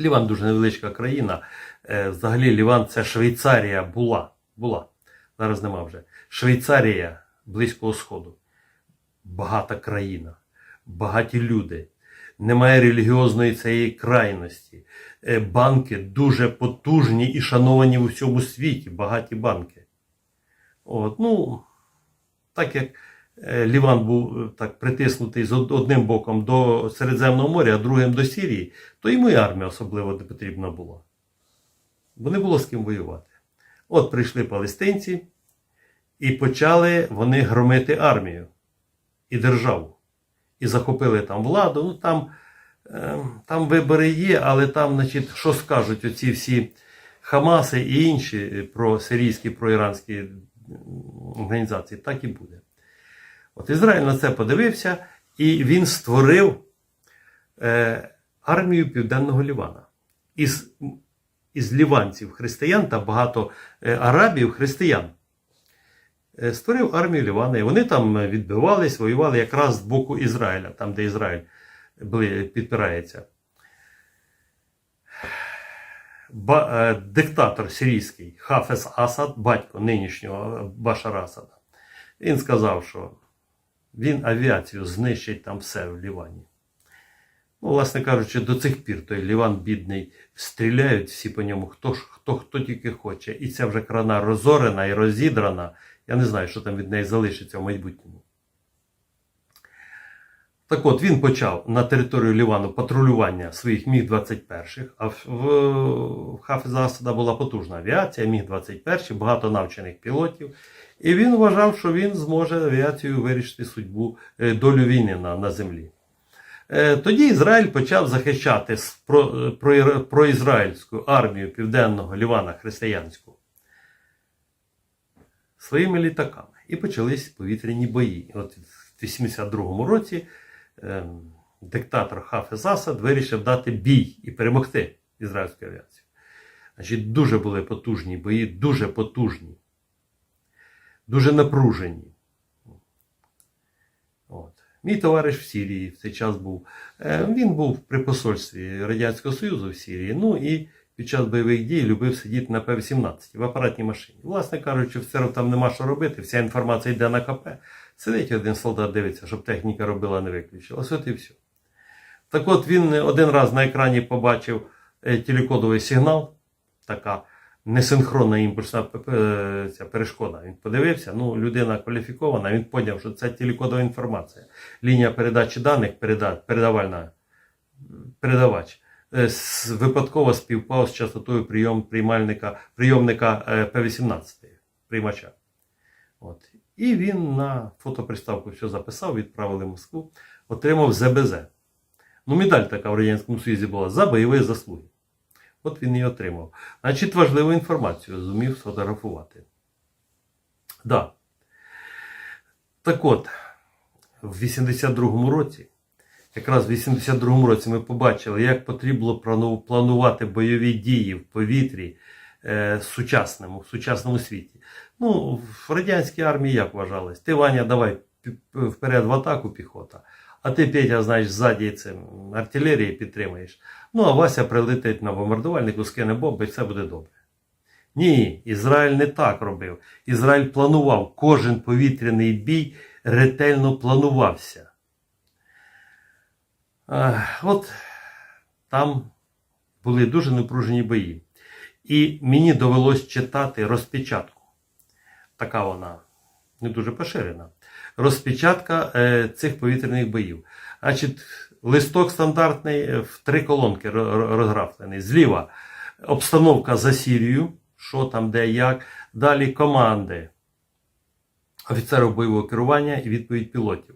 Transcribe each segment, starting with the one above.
Ліван дуже невеличка країна. Е, Взагалі Ліван це Швейцарія була. була. Зараз нема вже. Швейцарія Близького Сходу. Багата країна, багаті люди. Немає релігіозної цієї крайності. Е, Банки дуже потужні і шановані у всьому світі, багаті банки. От, ну, так як Ліван був е, так притиснутий з одним боком до Середземного моря, а другим до Сірії, то йому і армія особливо не потрібна була. Бо не було з ким воювати. От прийшли палестинці і почали вони громити армію і державу. І захопили там владу. Ну там, е, там вибори є, але там, значить, що скажуть оці всі Хамаси і інші е, про сирійські, проіранські м, організації, так і буде. От Ізраїль на це подивився, і він створив е, армію Південного Лівана. Із, із ліванців християн та багато е, арабів християн. Е, Створив армію Лівана, і вони там відбивались, воювали якраз з боку Ізраїля, там, де Ізраїль підпирається. Ба, е, диктатор сирійський Хафез Асад, батько нинішнього Башара Асада, він сказав, що він авіацію знищить там все в Лівані. Ну, власне кажучи, до цих пір той Ліван бідний стріляють всі по ньому, хто, хто, хто тільки хоче. І ця вже крана розорена і розідрана. Я не знаю, що там від неї залишиться в майбутньому. Так от він почав на територію Лівану патрулювання своїх Міг-21, а в, в, в Хафеза Асада була потужна авіація, Міг-21, багато навчених пілотів. І він вважав, що він зможе авіацією вирішити судьбу е, долю війни на, на землі. Е, Тоді Ізраїль почав захищати про, про, проізраїльську армію Південного Лівана християнську своїми літаками. І почались повітряні бої. От в 82-му році диктатор Хафез Асад вирішив дати бій і перемогти ізраїльську авіацію. Значить, дуже були потужні бої, дуже потужні, дуже напружені. От. Мій товариш в Сірії в цей час був. Е, Він був при посольстві Радянського Союзу в Сірії. Ну і під час бойових дій любив сидіти на П-18 в апаратній машині. Власне кажучи, офіцерам там нема що робити, вся інформація йде на КП. Сидить один солдат, дивиться, щоб техніка робила, не виключилась. От і все. Так от він один раз на екрані побачив е, телекодовий сигнал, така несинхронна імпульсна е, ця перешкода. Він подивився, ну, людина кваліфікована, він поняв, що це телекодова інформація. Лінія передачі даних, передавальна, передавач. е, Випадково співпав з частотою прийом, приймальника, прийомника е, П-18 приймача. От. І він на фотоприставку все записав, відправили в Москву, отримав ЗБЗ. Ну, медаль така в Радянському Союзі була за бойові заслуги. От він і отримав. Значить, важливу інформацію зумів сфотографувати. Да. Так от, в 82-му році, якраз в 82-му році ми побачили, як потрібно планувати бойові дії в повітрі е, сучасному, в сучасному світі. Ну, в радянській армії як вважалось? Ти, Ваня, давай вперед в атаку піхота. А ти, Петя, знаєш, ззаді цим артилерії підтримаєш. Ну, а Вася прилетить на бомбардувальнику, скине бомби, і все буде добре. Ні, Ізраїль не так робив. Ізраїль планував. Кожен повітряний бій ретельно планувався. От там були дуже напружені бої. І мені довелось читати розпечатку. Така вона не дуже поширена. Розпечатка е, цих повітряних боїв. Значить, листок стандартний е, в три колонки ро- ро- розграфлений. Зліва обстановка за Сірію, що там, де, як. Далі команди офіцерів бойового керування і відповідь пілотів.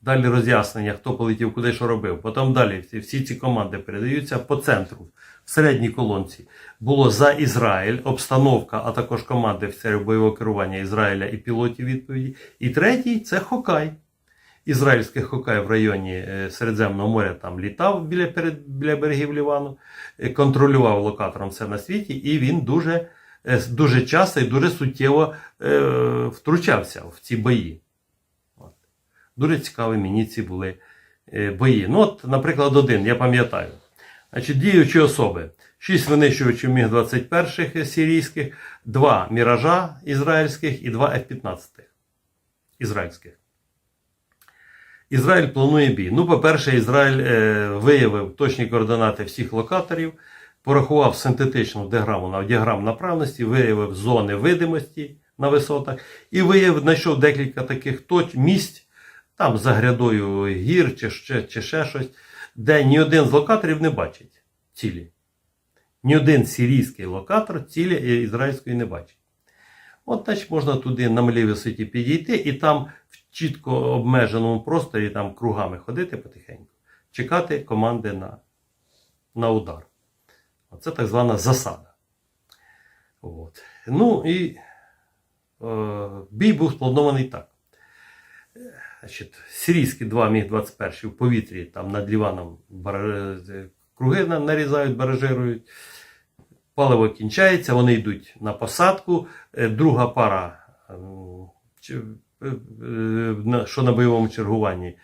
Далі роз'яснення, хто полетів, куди що робив. Потім далі всі ці команди передаються по центру, середній колонці. Було за Ізраїль, обстановка, а також команди офіцерів бойового керування Ізраїля і пілотів відповіді. І третій це Хокай. Ізраїльський Хокай в районі е, Середземного моря там літав біля, перед, біля берегів Лівану, е, контролював локатором все на світі, і він дуже, е, дуже часто і дуже суттєво е, втручався в ці бої. От. Дуже цікаві мені ці були бої. Ну, от, наприклад, один, я пам'ятаю. Значить, діючі особи. 6 винищувачів Міг-21 сирійських, 2 Міража ізраїльських і 2 F-15 ізраїльських. Ізраїль планує бій. Ну, по-перше, Ізраїль е, виявив точні координати всіх локаторів, порахував синтетичну діаграму на діаграм направності, виявив зони видимості на висотах і виявив, знайшов декілька таких точ, місць, там за грядою гір чи ще, чи ще щось, де ні один з локаторів не бачить цілі. Ні один сирійський локатор цілі ізраїльської не бачить. От, значить, можна туди на малій висоті підійти і там в чітко обмеженому просторі там кругами ходити потихеньку, чекати команди на, на удар. Оце так звана засада. От. Ну і е, бій був спланований так. Значить, сирійські два Міг-21 в повітрі там над Ліваном круги нарізають, баражирують. Паливо кінчається, вони йдуть на посадку. Е, Друга пара, ем, е, е, що на бойовому чергуванні,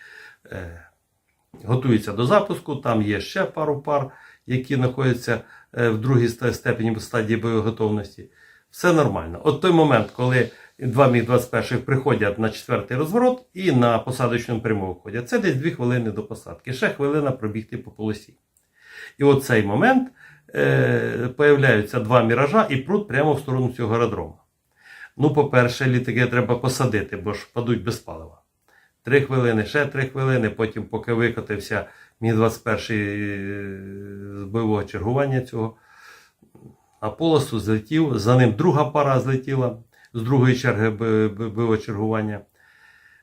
готується до запуску. Там є ще пару пар, які знаходяться в другій степені стадії боєготовності. Все нормально. От той момент, коли два Міг-21 приходять на четвертий розворот і на посадочному пряму виходять, це десь дві хвилини до посадки. Ще хвилина пробігти по полосі. І от цей момент е, появляються два міража і пруть прямо в сторону цього аеродрому. Ну, по-перше, літаки треба посадити, бо ж падуть без палива. Три хвилини, ще три хвилини, потім, поки викотився Міг-21 з бойового чергування цього, на полосу злетів, за ним друга пара злетіла з другої черги бо- бо- бойового чергування.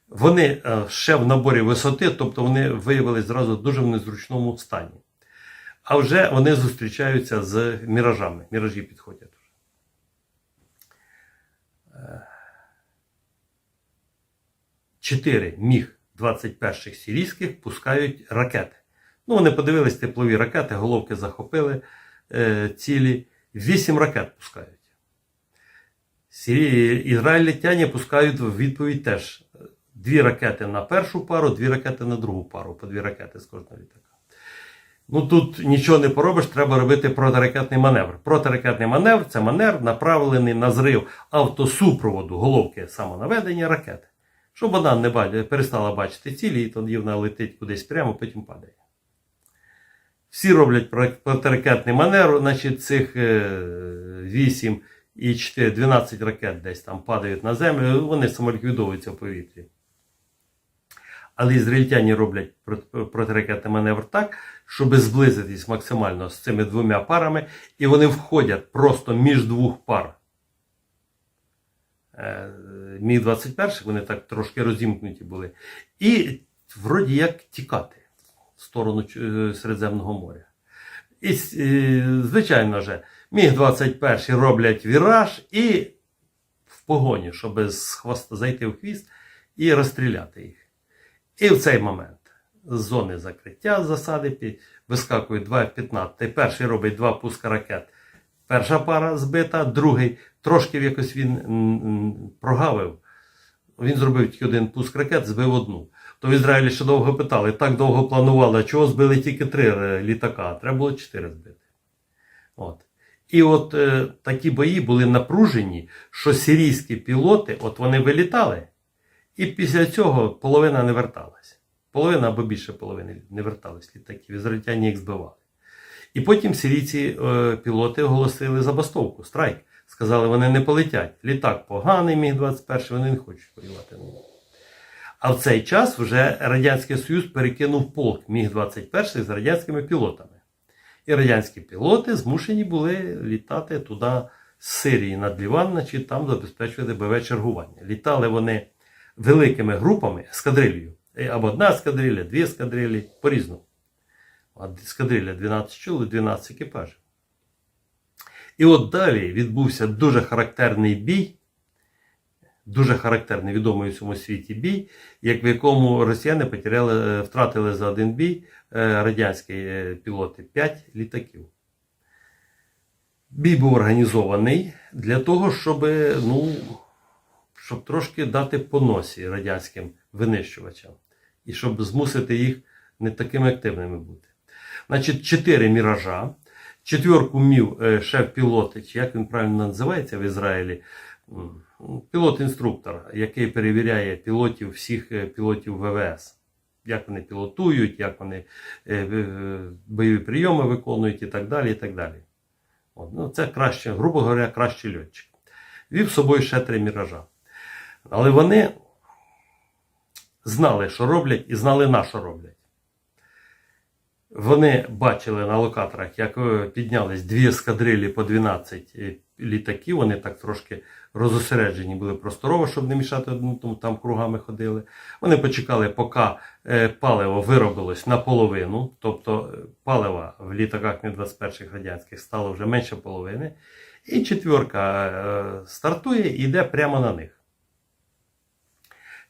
Вони е, ще в наборі висоти, тобто вони виявилися зразу дуже в незручному стані. А вже вони зустрічаються з міражами. Міражі підходять. Е, Чотири міг 21 сирійських пускають ракети. Ну, вони подивились теплові ракети, головки захопили е, цілі. Вісім ракет пускають. Сирі... Ізраїльтяні пускають в відповідь теж дві ракети на першу пару, дві ракети на другу пару, по дві ракети з кожного літака. Ну тут нічого не поробиш, треба робити протиракетний маневр. Протиракетний маневр це маневр, направлений на зрив автосупроводу головки самонаведення ракети. Щоб вона не бачила, перестала бачити цілі, і тоді вона летить кудись прямо, потім падає. Всі роблять протиракетний маневр, значить цих е, 8 і 4, 12 ракет десь там падають на землю, вони самоліквідовуються в повітрі. Але ізраїльтяні роблять прот- протиракетний маневр так, щоб зблизитись максимально з цими двома парами, і вони входять просто між двох пар. Е, Міг-21, вони так трошки розімкнуті були. І вроді як тікати в сторону е, Середземного моря. І, е, звичайно же, Міг-21 роблять віраж і в погоні, щоб з хвоста зайти в хвіст і розстріляти їх. І в цей момент з зони закриття засади вискакують два F-15. Перший робить два пуска ракет. Перша пара збита, другий трошки якось він прогавив. Він зробив тільки один пуск ракет, збив одну. То в Ізраїлі ще довго питали, так довго планували, а чого збили тільки три е, літака, треба було чотири збити. От. І от е, такі бої були напружені, що сирійські пілоти, от вони вилітали, і після цього половина не верталася. Половина або більше половини не вертались літаків. Ізраїльтяні їх збивали. І потім сирійці е, пілоти оголосили забастовку, страйк. Сказали, вони не полетять. Літак поганий, міг 21 вони не хочуть воювати. А в цей час вже Радянський Союз перекинув полк Міг-21 з радянськими пілотами. І радянські пілоти змушені були літати туди з Сирії над Ліван, значить там забезпечувати бойове чергування. Літали вони великими групами, ескадрилью. Е, Або одна ескадрилля, дві ескадрилі, по-різному. Ескадрилля 12 чули, 12 екіпажів. І от далі відбувся дуже характерний бій, дуже характерний відомий у всьому світі бій, як в якому росіяни потеряли, е, втратили за один бій е, радянські е, пілоти 5 літаків. Бій був організований для того, щоб, ну, щоб трошки дати по носі радянським винищувачам і щоб змусити їх не такими активними бути. Значить, 4 міража. Четверку мів е, шеф-пілот, чи як він правильно називається в Ізраїлі, пілот-інструктор, який перевіряє пілотів всіх е, пілотів ВВС. Як вони пілотують, як вони е, е, бойові прийоми виконують і так далі. і так далі. От, ну, це краще, грубо говоря, кращий льотчик. Вів з собою ще три міража. Але вони знали, що роблять, і знали на що роблять. Вони бачили на локаторах, як піднялись дві ескадрилі по 12 літаків. Вони так трошки розосереджені були просторово, щоб не мішати одному, тому там кругами ходили. Вони почекали, поки е, паливо виробилось наполовину, тобто е, палива в літаках Мі-21 радянських стало вже менше половини. І четверка е, стартує і йде прямо на них.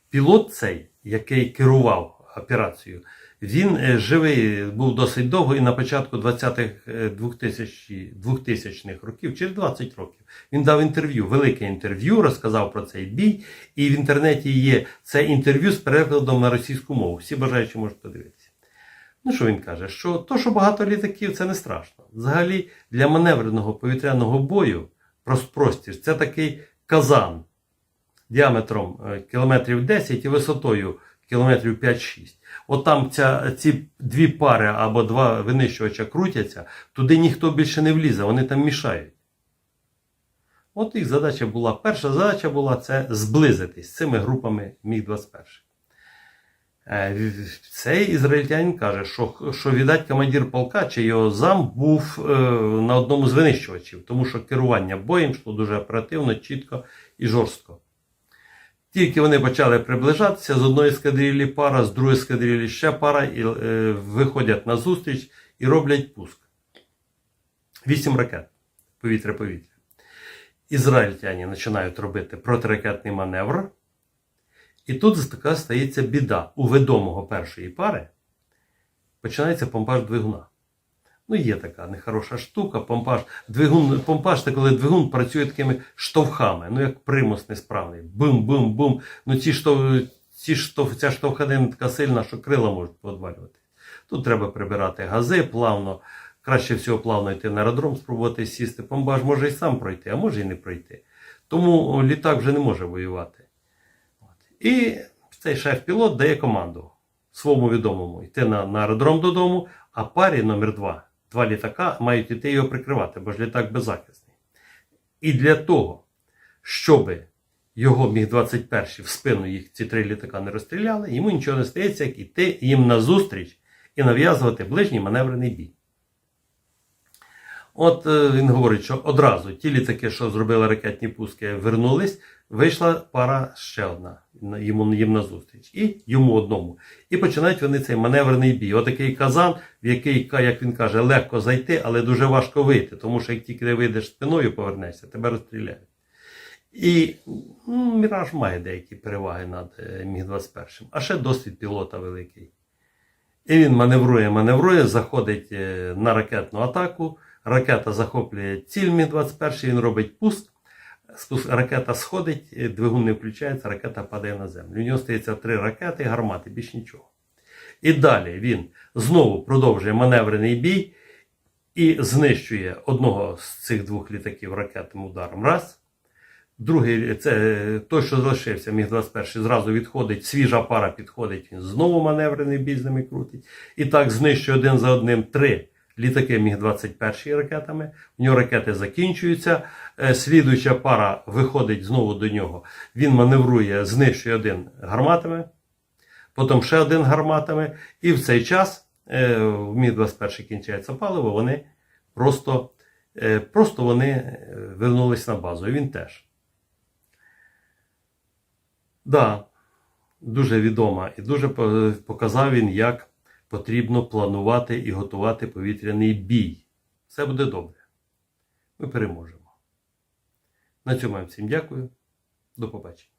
Пілот цей, який керував операцією, він е, живий був досить довго і на початку 20-х е, 2000 2000-х років, через 20 років, він дав інтерв'ю, велике інтерв'ю, розказав про цей бій. І в інтернеті є це інтерв'ю з перекладом на російську мову. Всі бажаючі можуть подивитися. Ну, що він каже? Що то, що багато літаків, це не страшно. Взагалі, для маневреного повітряного бою прост- простір це такий казан діаметром е, кілометрів 10 і висотою кілометрів 5-6. От там ця, ці дві пари або два винищувача крутяться, туди ніхто більше не влізе, вони там мішають. От їх задача була. Перша задача була це зблизитись з цими групами Міг-21. Е, Цей ізраїльтянин каже, що, що віддать командир полка чи його зам був е, на одному з винищувачів, тому що керування боєм йшло дуже оперативно, чітко і жорстко. Тільки вони почали приближатися, з одної ескадрилі пара, з другої ескадрилі ще пара, і е, виходять на зустріч і роблять пуск. Вісім ракет повітря-повітря. Ізраїльтяні починають робити протиракетний маневр. І тут така стається біда. У ведомого першої пари починається помпаж двигуна. Ну, є така нехороша штука, помпаж. Двигун, помпаж це коли двигун працює такими штовхами, ну як примус несправний. Бум-бум-бум. Ну ці штов, ці штов, ця штовханина така сильна, що крила можуть подвалювати. Тут треба прибирати гази плавно. Краще всього плавно йти на аеродром, спробувати сісти. Помбаж може і сам пройти, а може і не пройти. Тому літак вже не може воювати. І цей шеф-пілот дає команду своєму відомому йти на, на аеродром додому, а парі номер 2 два літака мають йти його прикривати, бо ж літак беззахисний. І для того, щоб його міг 21 в спину їх ці три літака не розстріляли, йому нічого не стається, як іти їм назустріч і нав'язувати ближній маневрений бій. От е, він говорить, що одразу ті літаки, що зробили ракетні пуски, вернулись, вийшла пара ще одна на- йому їм назустріч. І йому одному. І починають вони цей маневрений бій. Отакий казан, в який, як він каже, легко зайти, але дуже важко вийти. Тому що як тільки ти вийдеш спиною, повернешся, тебе розстріляють. І ну, Міраж має деякі переваги над е, Міг-21. А ще досвід пілота великий. І він маневрує, маневрує, заходить е, на ракетну атаку. Ракета захоплює ціль Мі-21, він робить пуск. Ракета сходить, е, двигун не включається, ракета падає на землю. У нього стається три ракети гармати, більш нічого. І далі він знову продовжує маневрений бій і знищує одного з цих двох літаків ракетним ударом. Раз. Другий, це е, той, що залишився, Міг-21, зразу відходить, свіжа пара підходить, він знову маневрений бій з ними крутить. І так знищує один за одним три літаки Міг-21 ракетами. У нього ракети закінчуються. Е, Слідуюча пара виходить знову до нього. Він маневрує, знищує один гарматами, потім ще один гарматами. І в цей час е, в Міг-21 кінчається паливо, вони просто, е, просто вони вернулись на базу. Він теж. Да, дуже відома і дуже показав він, як потрібно планувати і готувати повітряний бій. Все буде добре. Ми переможемо. На цьому я всім дякую. До побачення.